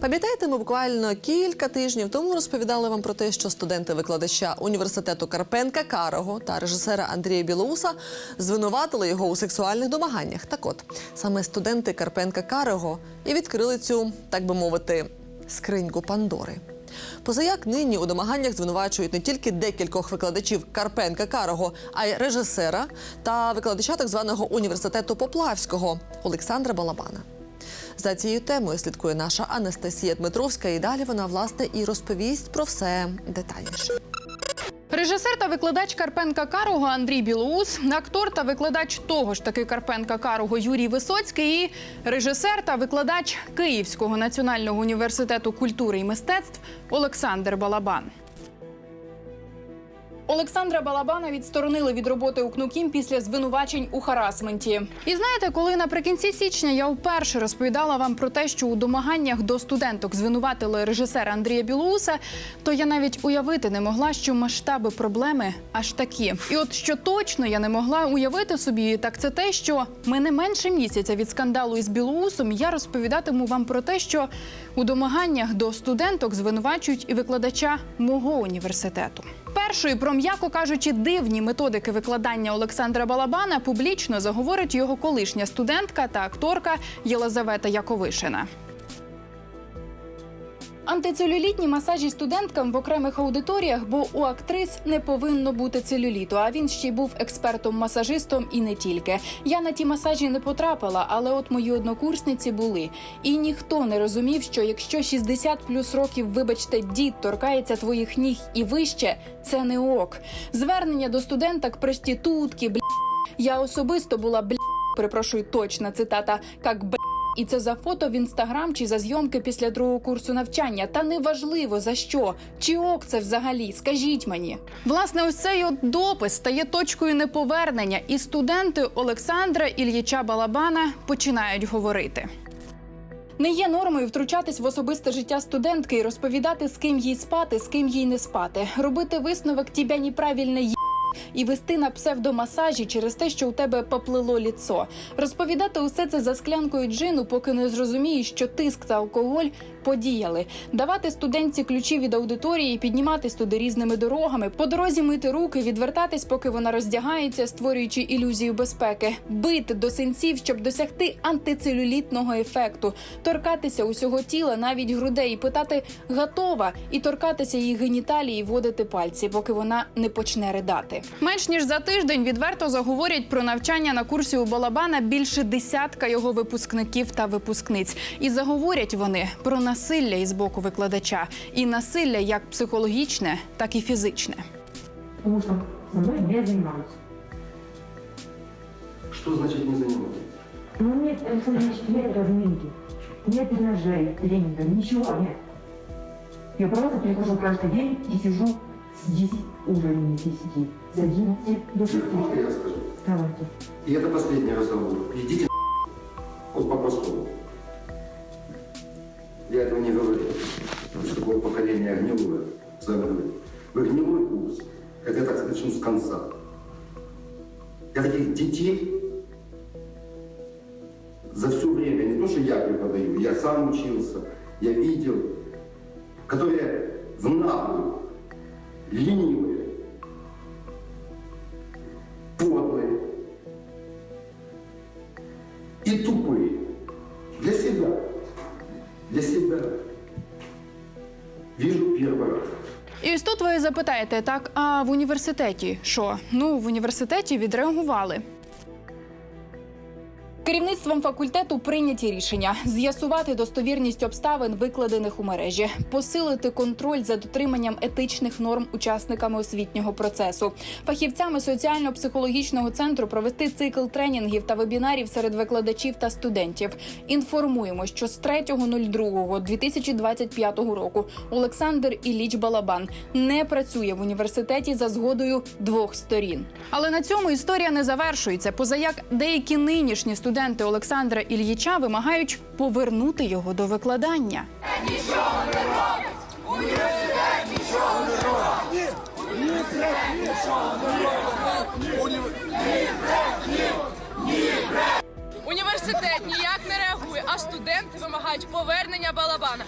Пам'ятаєте, ми буквально кілька тижнів тому розповідали вам про те, що студенти викладача університету Карпенка Карого та режисера Андрія Білоуса звинуватили його у сексуальних домаганнях. Так от саме студенти Карпенка Карого і відкрили цю, так би мовити, скриньку Пандори. Позаяк нині у домаганнях звинувачують не тільки декількох викладачів Карпенка Карого, а й режисера та викладача так званого університету Поплавського Олександра Балабана. За цією темою слідкує наша Анастасія Дмитровська, і далі вона власне і розповість про все детальніше. Режисер та викладач Карпенка Карого Андрій Білоус, актор та викладач того ж таки Карпенка Карого Юрій Висоцький і режисер та викладач Київського національного університету культури і мистецтв Олександр Балабан. Олександра Балабана відсторонили від роботи у КНУКІМ після звинувачень у харасменті. І знаєте, коли наприкінці січня я вперше розповідала вам про те, що у домаганнях до студенток звинуватили режисера Андрія Білоуса, то я навіть уявити не могла, що масштаби проблеми аж такі. І от що точно я не могла уявити собі, так це те, що мене менше місяця від скандалу із Білоусом я розповідатиму вам про те, що у домаганнях до студенток звинувачують і викладача мого університету. Першою про м'яко кажучи дивні методики викладання Олександра Балабана публічно заговорить його колишня студентка та акторка Єлизавета Яковишина. Антицелюлітні масажі студенткам в окремих аудиторіях, бо у актрис не повинно бути целюліту. А він ще й був експертом-масажистом і не тільки. Я на ті масажі не потрапила, але от мої однокурсниці були. І ніхто не розумів, що якщо 60 плюс років, вибачте, дід торкається твоїх ніг і вище, це не ок. Звернення до студенток проститутки, бля. Я особисто була бля. Перепрошую, точна цитата, як бля. І це за фото в інстаграм чи за зйомки після другого курсу навчання. Та неважливо за що. Чи ок це взагалі? Скажіть мені. Власне, ось цей от допис стає точкою неповернення, і студенти Олександра Ільїча Балабана починають говорити. Не є нормою втручатись в особисте життя студентки і розповідати, з ким їй спати, з ким їй не спати, робити висновок «тебя неправильно є. І вести на псевдомасажі через те, що у тебе поплило ліцо. Розповідати усе це за склянкою джину, поки не зрозумієш, що тиск та алкоголь подіяли. Давати студентці ключі від аудиторії, підніматись туди різними дорогами, по дорозі мити руки, відвертатись, поки вона роздягається, створюючи ілюзію безпеки, бити до синців, щоб досягти антицелюлітного ефекту, торкатися усього тіла, навіть грудей, питати готова, і торкатися її геніталії, водити пальці, поки вона не почне ридати. Менш ніж за тиждень відверто заговорять про навчання на курсі у Балабана більше десятка його випускників та випускниць. І заговорять вони про насилля із боку викладача, і насилля як психологічне, так і фізичне. Потому что со мной не занимаются. Что значит не заниматься? Ну нет, Александр Ильич, нет разминки, нет тренажей, тренинга, ничего нет. Я просто прихожу каждый день и сижу с 10 уровней 10, с 11 до 6. Можно я скажу? Давайте. И это последний разговор. Идите Я таких детей за все время, не то, что я преподаю, я сам учился, я видел, которые в наглую, ленивые, запитаєте, так а в університеті що? Ну в університеті відреагували. Керівництвом факультету прийняті рішення з'ясувати достовірність обставин, викладених у мережі, посилити контроль за дотриманням етичних норм учасниками освітнього процесу, фахівцями соціально-психологічного центру провести цикл тренінгів та вебінарів серед викладачів та студентів. Інформуємо, що з 3.02.2025 року Олександр Іліч Балабан не працює в університеті за згодою двох сторін. Але на цьому історія не завершується. Позаяк деякі нинішні студенти Олександра Ільїча вимагають повернути його до викладання. Університет ніяк не реагує, а студенти вимагають повернення балабана.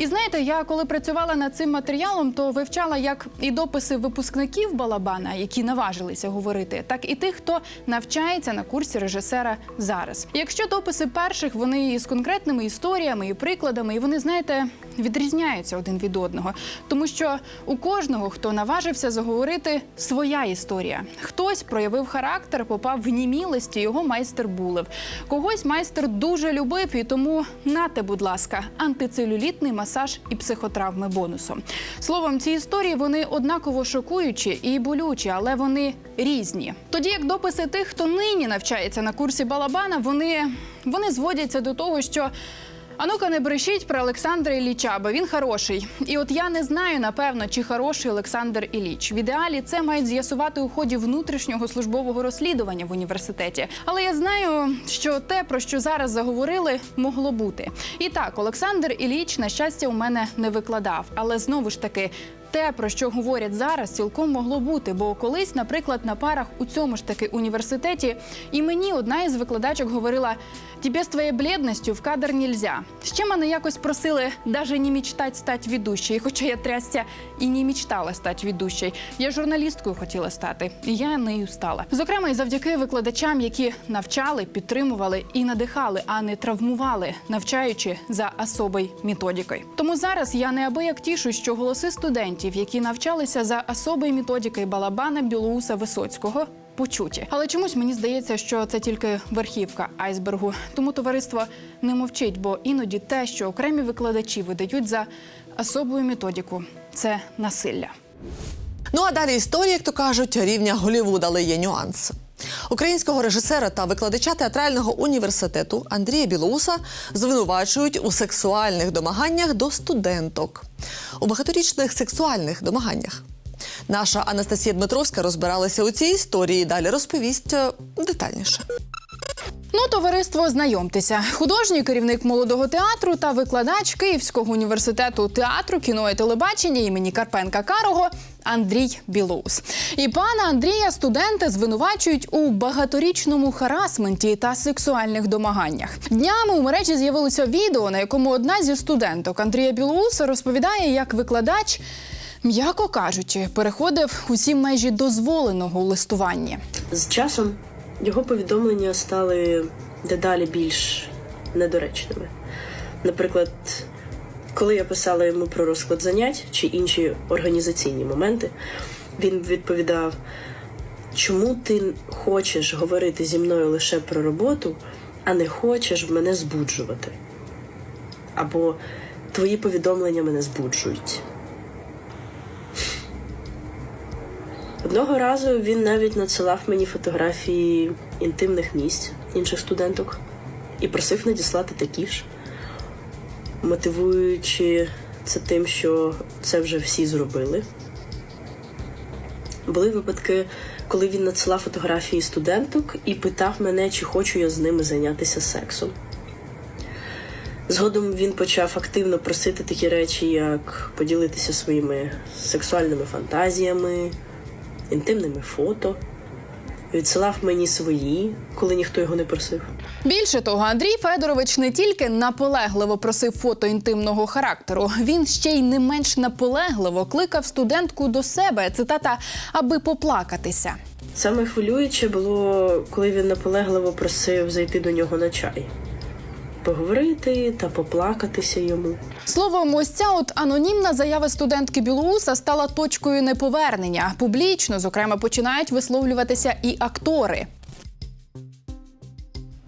І знаєте, я коли працювала над цим матеріалом, то вивчала як і дописи випускників Балабана, які наважилися говорити, так і тих, хто навчається на курсі режисера зараз. Якщо дописи перших вони з конкретними історіями і прикладами, і вони знаєте. Відрізняються один від одного, тому що у кожного, хто наважився заговорити, своя історія. Хтось проявив характер, попав в німілості, його майстер булив. Когось майстер дуже любив, і тому нате, будь ласка, антицелюлітний масаж і психотравми бонусом. Словом, ці історії вони однаково шокуючі і болючі, але вони різні. Тоді як дописи тих, хто нині навчається на курсі Балабана, вони, вони зводяться до того, що. А ну-ка не брешіть про Олександра Ілліча, бо він хороший. І от я не знаю напевно, чи хороший Олександр Ілліч. В ідеалі це мають з'ясувати у ході внутрішнього службового розслідування в університеті. Але я знаю, що те, про що зараз заговорили, могло бути. І так, Олександр Ілліч, на щастя, у мене не викладав. Але знову ж таки. Те, про що говорять зараз, цілком могло бути, бо колись, наприклад, на парах у цьому ж таки університеті, і мені одна із викладачок говорила: «Тебе з твоєю бледністю в кадр нельзя. Ще мене якось просили даже не мечтать стати ведущою, хоча я трясся і не мечтала стати ведущою. Я журналісткою хотіла стати, і я нею стала. Зокрема, і завдяки викладачам, які навчали, підтримували і надихали, а не травмували, навчаючи за особою методикою. Тому зараз я неабияк тішу, що голоси студентів, які навчалися за особою методикою Балабана, Білоуса, Висоцького. Почуті, але чомусь мені здається, що це тільки верхівка айсбергу. Тому товариство не мовчить, бо іноді те, що окремі викладачі видають за особою методіку, це насилля. Ну а далі історія, як то кажуть, рівня Голівуда, але є нюанс. Українського режисера та викладача театрального університету Андрія Білоуса звинувачують у сексуальних домаганнях до студенток, у багаторічних сексуальних домаганнях. Наша Анастасія Дмитровська розбиралася у цій історії. Далі розповість е, детальніше. Ну, товариство, знайомтеся. Художній керівник молодого театру та викладач Київського університету театру, кіно і телебачення імені Карпенка Карого Андрій Білоус. І пана Андрія студенти звинувачують у багаторічному харасменті та сексуальних домаганнях. Днями у мережі з'явилося відео, на якому одна зі студенток Андрія Білоуса розповідає, як викладач. М'яко кажучи, переходив усі межі дозволеного у листуванні. З часом його повідомлення стали дедалі більш недоречними. Наприклад, коли я писала йому про розклад занять чи інші організаційні моменти, він відповідав: чому ти хочеш говорити зі мною лише про роботу, а не хочеш мене збуджувати? Або твої повідомлення мене збуджують. Одного разу він навіть надсилав мені фотографії інтимних місць інших студенток і просив надіслати такі ж, мотивуючи це тим, що це вже всі зробили. Були випадки, коли він надсилав фотографії студенток і питав мене, чи хочу я з ними зайнятися сексом. Згодом він почав активно просити такі речі, як поділитися своїми сексуальними фантазіями, інтимними фото, відсилав мені свої, коли ніхто його не просив. Більше того, Андрій Федорович не тільки наполегливо просив фото інтимного характеру, він ще й не менш наполегливо кликав студентку до себе. Цитата, аби поплакатися. Саме хвилююче було, коли він наполегливо просив зайти до нього на чай, поговорити та поплакатися йому. Словом, ось ця от анонімна заява студентки Білоуса стала точкою неповернення. Публічно, зокрема, починають висловлюватися і актори.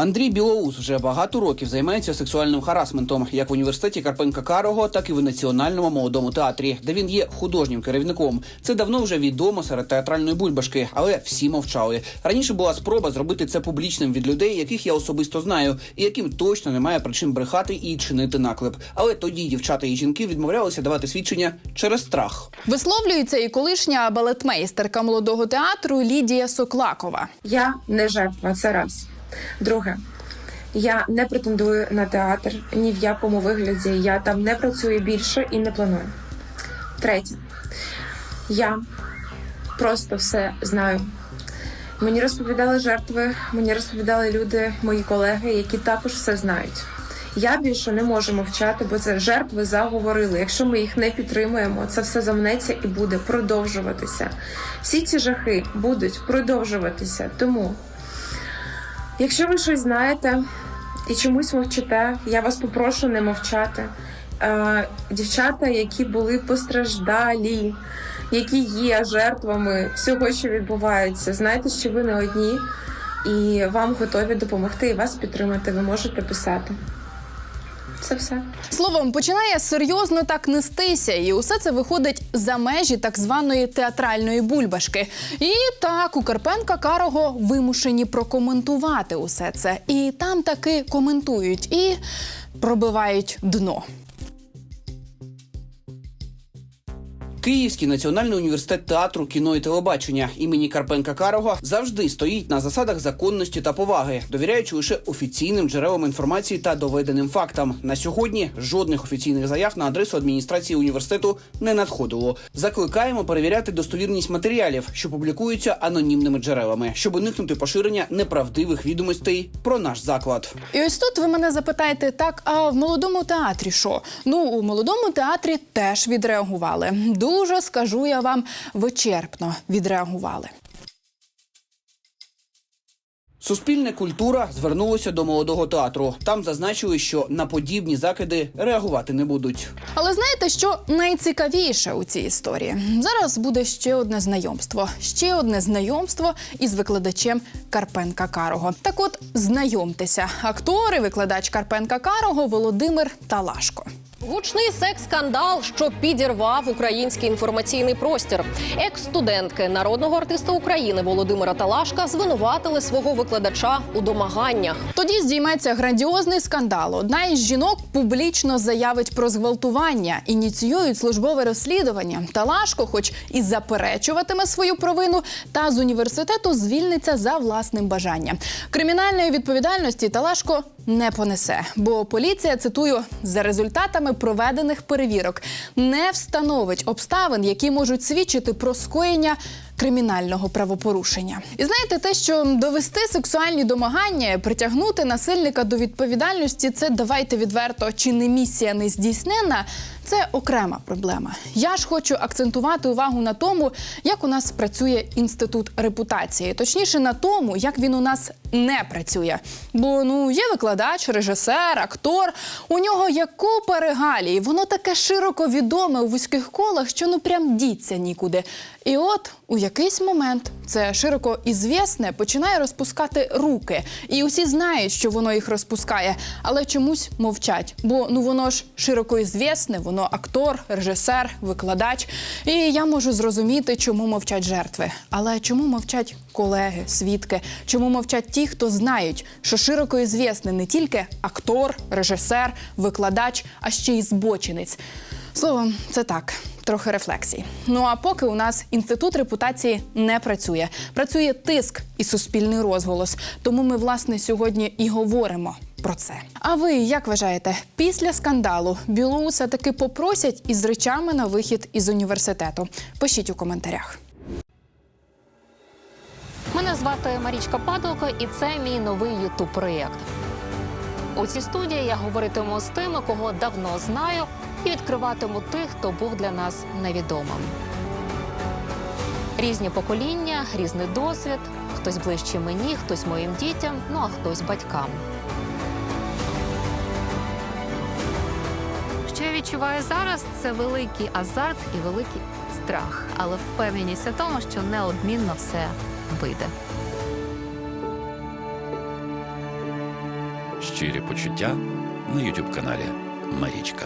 Андрій Білоус вже багато років займається сексуальним харасментом як в університеті Карпенка Карого, так і в національному молодому театрі, де він є художнім керівником. Це давно вже відомо серед театральної бульбашки, але всі мовчали. Раніше була спроба зробити це публічним від людей, яких я особисто знаю, і яким точно немає причин брехати і чинити наклеп. Але тоді дівчата і жінки відмовлялися давати свідчення через страх. Висловлюється і колишня балетмейстерка молодого театру Лідія Соклакова. Я не жертва, це раз. Друге, я не претендую на театр ні в якому вигляді. Я там не працюю більше і не планую. Третє, Я просто все знаю. Мені розповідали жертви, мені розповідали люди, мої колеги, які також все знають. Я більше не можу мовчати, бо це жертви заговорили. Якщо ми їх не підтримуємо, це все замнеться і буде продовжуватися. Всі ці жахи будуть продовжуватися. Тому, якщо ви щось знаєте і чомусь мовчите, я вас попрошу не мовчати. Е, дівчата, які були постраждалі, які є жертвами всього, що відбувається, знайте, що ви не одні, і вам готові допомогти і вас підтримати. Ви можете писати. Це все. Словом, починає серйозно так нестися, і усе це виходить за межі так званої театральної бульбашки. І так у Карпенка Карого вимушені прокоментувати усе це. І там таки коментують і пробивають дно. Київський національний університет театру, кіно і телебачення імені Карпенка Карого завжди стоїть на засадах законності та поваги, довіряючи лише офіційним джерелам інформації та доведеним фактам. На сьогодні жодних офіційних заяв на адресу адміністрації університету не надходило. Закликаємо перевіряти достовірність матеріалів, що публікуються анонімними джерелами, щоб уникнути поширення неправдивих відомостей про наш заклад. І ось тут ви мене запитаєте, так, а в молодому театрі що? Ну, у молодому театрі теж відреагували. Дуже скажу я вам вичерпно відреагували. Суспільне культура звернулося до молодого театру. Там зазначили, що на подібні закиди реагувати не будуть. Але знаєте, що найцікавіше у цій історії? Зараз буде ще одне знайомство. Ще одне знайомство із викладачем Карпенка Карого. Так от знайомтеся, актор і викладач Карпенка Карого Володимир Талашко. Гучний секс-скандал, що підірвав український інформаційний простір. Екс-студентки народного артиста України Володимира Талашка звинуватили свого викладача у домаганнях. Тоді здійметься грандіозний скандал. Одна із жінок публічно заявить про зґвалтування, ініціюють службове розслідування. Талашко, хоч і заперечуватиме свою провину, та з університету звільниться за власним бажанням. Кримінальної відповідальності Талашко не понесе, бо поліція цитую за результатами проведених перевірок не встановить обставин, які можуть свідчити про скоєння кримінального правопорушення. І знаєте, те, що довести сексуальні домагання, притягнути насильника до відповідальності, це давайте відверто, чи не місія не здійснена. Це окрема проблема. Я ж хочу акцентувати увагу на тому, як у нас працює інститут репутації, точніше на тому, як він у нас не працює. Бо ну є викладач, режисер, актор. У нього є купа регалій. Воно таке широко відоме у вузьких колах, що ну прям діться нікуди. І от у якийсь момент це широко ізвісне починає розпускати руки, і усі знають, що воно їх розпускає, але чомусь мовчать. Бо ну воно ж широко ізвісне, воно актор, режисер, викладач. І я можу зрозуміти, чому мовчать жертви. Але чому мовчать колеги, свідки? Чому мовчать ті, хто знають, що широко ізвісне не тільки актор, режисер, викладач, а ще й збочинець. Словом, це так, трохи рефлексій. Ну а поки у нас інститут репутації не працює, працює тиск і суспільний розголос. Тому ми власне сьогодні і говоримо. Про це. А ви як вважаєте, після скандалу Білоуса таки попросять із речами на вихід із університету? Пишіть у коментарях. Мене звати Марічка Падалко, і це мій новий ютуб проєкт. У цій студії я говоритиму з тими, кого давно знаю, і відкриватиму тих, хто був для нас невідомим. Різні покоління, різний досвід. Хтось ближче мені, хтось моїм дітям, ну а хтось батькам. Відчуваю зараз, це великий азарт і великий страх, але впевненість у тому, що неодмінно все вийде. Щирі почуття на Ютуб каналі Марічка.